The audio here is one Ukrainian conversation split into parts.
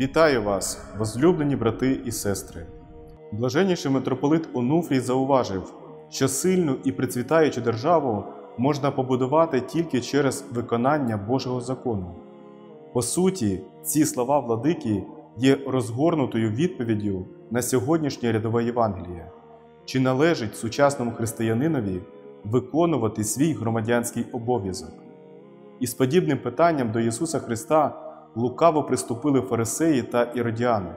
Вітаю вас, возлюблені брати і сестри. Блаженніший митрополит Онуфрій зауважив, що сильну і процвітаючу державу можна побудувати тільки через виконання Божого закону. По суті, ці слова владики є розгорнутою відповіддю на сьогоднішнє рядове Євангеліє. Чи належить сучасному християнинові виконувати свій громадянський обов'язок? Із подібним питанням до Ісуса Христа лукаво приступили фарисеї та іродіани,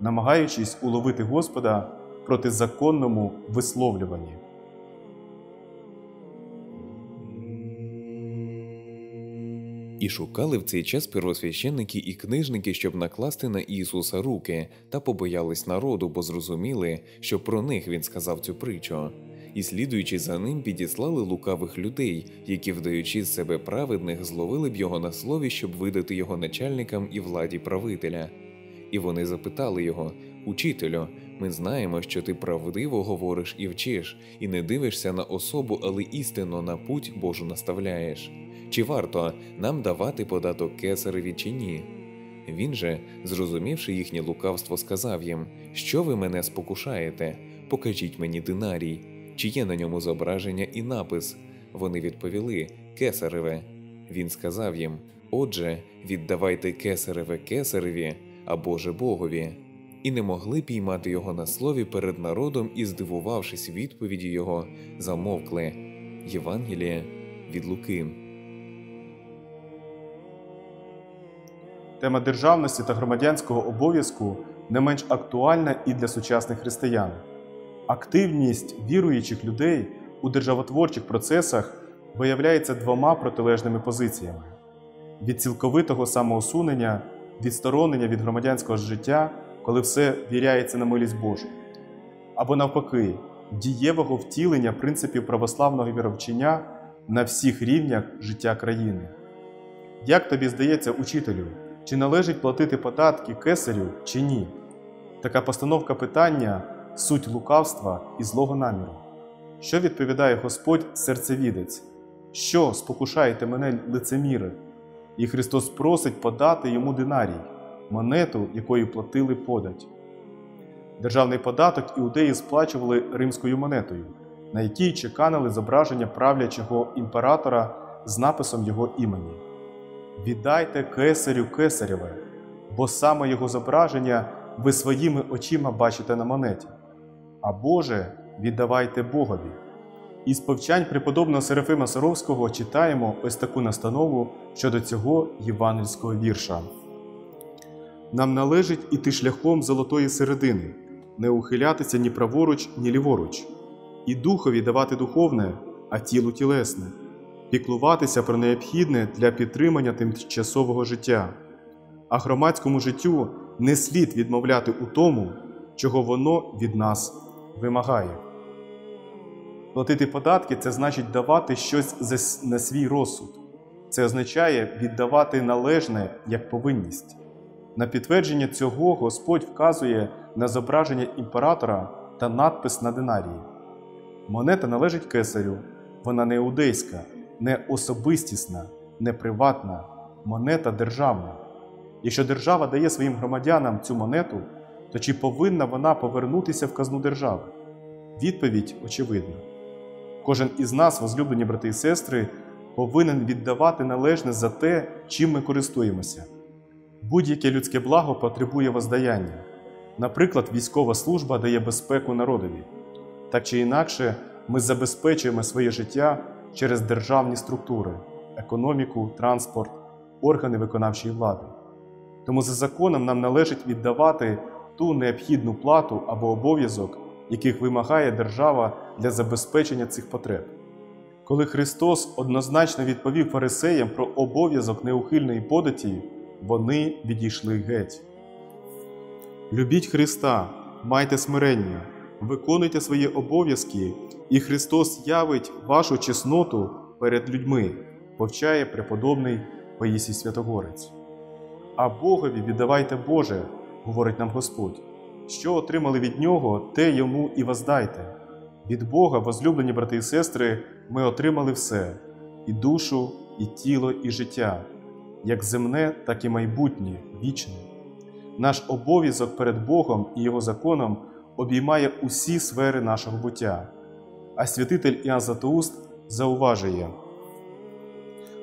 намагаючись уловити Господа проти законному висловлюванні. І шукали в цей час первосвященники і книжники, щоб накласти на Ісуса руки, та побоялись народу, бо зрозуміли, що про них він сказав цю притчу. І, слідуючи за ним, підіслали лукавих людей, які, вдаючи з себе праведних, зловили б його на слові, щоб видати його начальникам і владі правителя. І вони запитали його: Учителю, ми знаємо, що ти правдиво говориш і вчиш, і не дивишся на особу, але істинно на путь Божу наставляєш. Чи варто нам давати податок кесареві чи ні? Він же, зрозумівши їхнє лукавство, сказав їм: Що ви мене спокушаєте? Покажіть мені динарій, чи є на ньому зображення і напис. Вони відповіли Кесареве. Він сказав їм: Отже, віддавайте кесареве кесареві, а Боже Богові. І не могли піймати його на слові перед народом і, здивувавшись відповіді його, замовкли. Євангеліє від Луки. Тема державності та громадянського обов'язку не менш актуальна і для сучасних християн. Активність віруючих людей у державотворчих процесах виявляється двома протилежними позиціями: від цілковитого самоусунення, відсторонення від громадянського життя, коли все віряється на милість Божу, або навпаки, дієвого втілення принципів православного віровчення на всіх рівнях життя країни. Як тобі здається, учителю, чи належить платити податки кесарю чи ні? Така постановка питання суть лукавства і злого наміру. Що відповідає Господь серцевідець? Що спокушаєте мене лицеміри? І Христос просить подати йому динарій, монету, якою платили подать. Державний податок іудеї сплачували римською монетою, на якій чеканили зображення правлячого імператора з написом його імені. Віддайте кесарю кесареве, бо саме його зображення ви своїми очима бачите на монеті, а Боже віддавайте Богові. Із повчань преподобного Серафима Саровського читаємо ось таку настанову щодо цього євангельського вірша. Нам належить іти шляхом золотої середини, не ухилятися ні праворуч, ні ліворуч, і духові давати духовне, а тілу тілесне, піклуватися про необхідне для підтримання тимчасового життя, а громадському життю не слід відмовляти у тому, чого воно від нас вимагає. Платити податки це значить давати щось на свій розсуд. Це означає віддавати належне як повинність. На підтвердження цього Господь вказує на зображення імператора та надпис на динарії. Монета належить кесарю, вона не іудейська, не особистісна, не приватна, монета державна. Якщо держава дає своїм громадянам цю монету, то чи повинна вона повернутися в казну держави? Відповідь очевидна. Кожен із нас, возлюблені брати і сестри, повинен віддавати належне за те, чим ми користуємося. Будь-яке людське благо потребує воздаяння. Наприклад, військова служба дає безпеку народові. Так чи інакше, ми забезпечуємо своє життя через державні структури, економіку, транспорт, органи виконавчої влади. Тому за законом нам належить віддавати ту необхідну плату або обов'язок, яких вимагає держава для забезпечення цих потреб. Коли Христос однозначно відповів фарисеям про обов'язок неухильної податі, вони відійшли геть. Любіть Христа, майте смирення, виконуйте свої обов'язки, і Христос явить вашу чесноту перед людьми, повчає преподобний Паїсій Святогорець. А Богові віддавайте Боже, говорить нам Господь. Що отримали від Нього, те йому і воздайте. Від Бога, возлюблені брати і сестри, ми отримали все і душу, і тіло, і життя, як земне, так і майбутнє, вічне. Наш обов'язок перед Богом і Його законом обіймає усі сфери нашого буття. А святитель Іоанн Златоуст зауважує,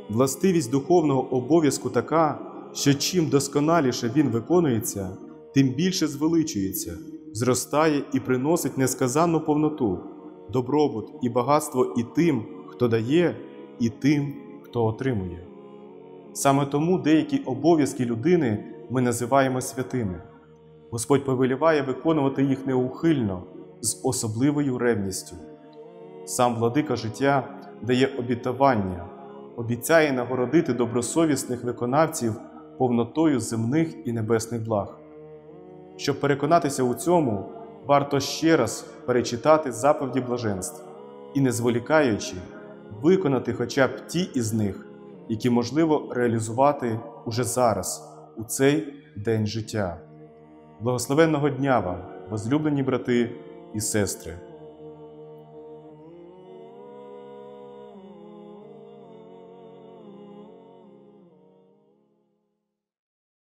властивість духовного обов'язку така, що чим досконаліше він виконується, тим більше звеличується, зростає і приносить несказанну повноту, добробут і багатство і тим, хто дає, і тим, хто отримує. Саме тому деякі обов'язки людини ми називаємо святими. Господь повеліває виконувати їх неухильно, з особливою ревністю. Сам владика життя дає обітування, обіцяє нагородити добросовісних виконавців повнотою земних і небесних благ. Щоб переконатися у цьому, варто ще раз перечитати заповіді блаженств і, не зволікаючи, виконати хоча б ті із них, які можливо реалізувати уже зараз, у цей день життя. Благословенного дня вам, возлюблені брати і сестри!